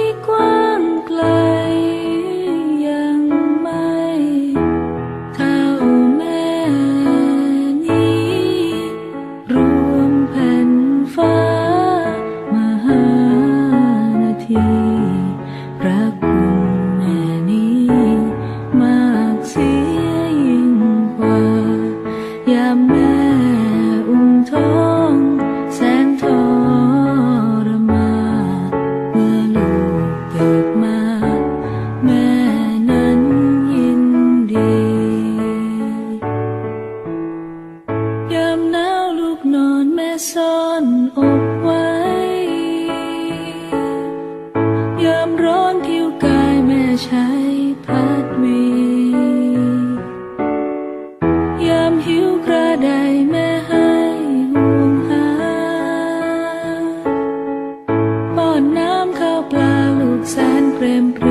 习惯。 กนอนแม่ซ่อนอกไว้ ยามร้อนผิวกายแม่ใช้พัดวี ยามหิวกระไดแม่ให้ห่วงหาป้อนน้ำข้าวปลาลูกแสนเปรมปร